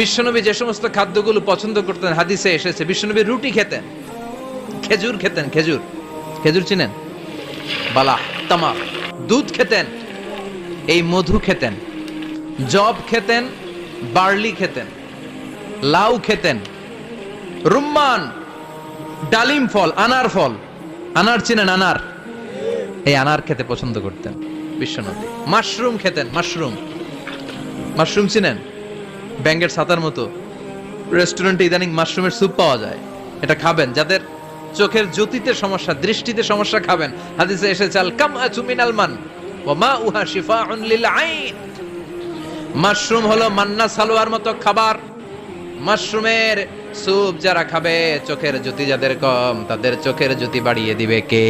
বিশ্বনবী যে সমস্ত খাদ্যগুলো পছন্দ করতেন, হাদিসে এসেছে, বিশ্বনবী রুটি খেতেন, খেজুর খেতেন, খেজুর। খেজুর চিনেন? বালা তামা দুধ খেতেন, এই মধু খেতেন। জব খেতেন, বার্লি খেতেন, লাউ খেতেন। রুম্মান, ডালিম ফল, আনার ফল। আনার চিনেন, আনার। এই আনার খেতে পছন্দ করতেন বিশ্বনবী। মাশরুম খেতেন, মাশরুম। মাশরুম চিনেন? ব্যাঙ্গের ছাতার মতো। রেস্টুরেন্টে ইদানিং মাশরুমের স্যুপ পাওয়া যায়। এটা খাবেন যাদের চোখের জ্যোতিতে সমস্যা, দৃষ্টিতে সমস্যা খাবেন। হাদিসে এসেছে, আল কাম মিনাল মান, ওয়া মা উহা শিফাউন লিল আইন। মাশরুম হলো মান্না সালোয়ার মতো খাবার। মাশরুমের স্যুপ যারা খাবে, চোখের জ্যোতি যাদের কম, তাদের চোখের জ্যোতি বাড়িয়ে দিবে কে?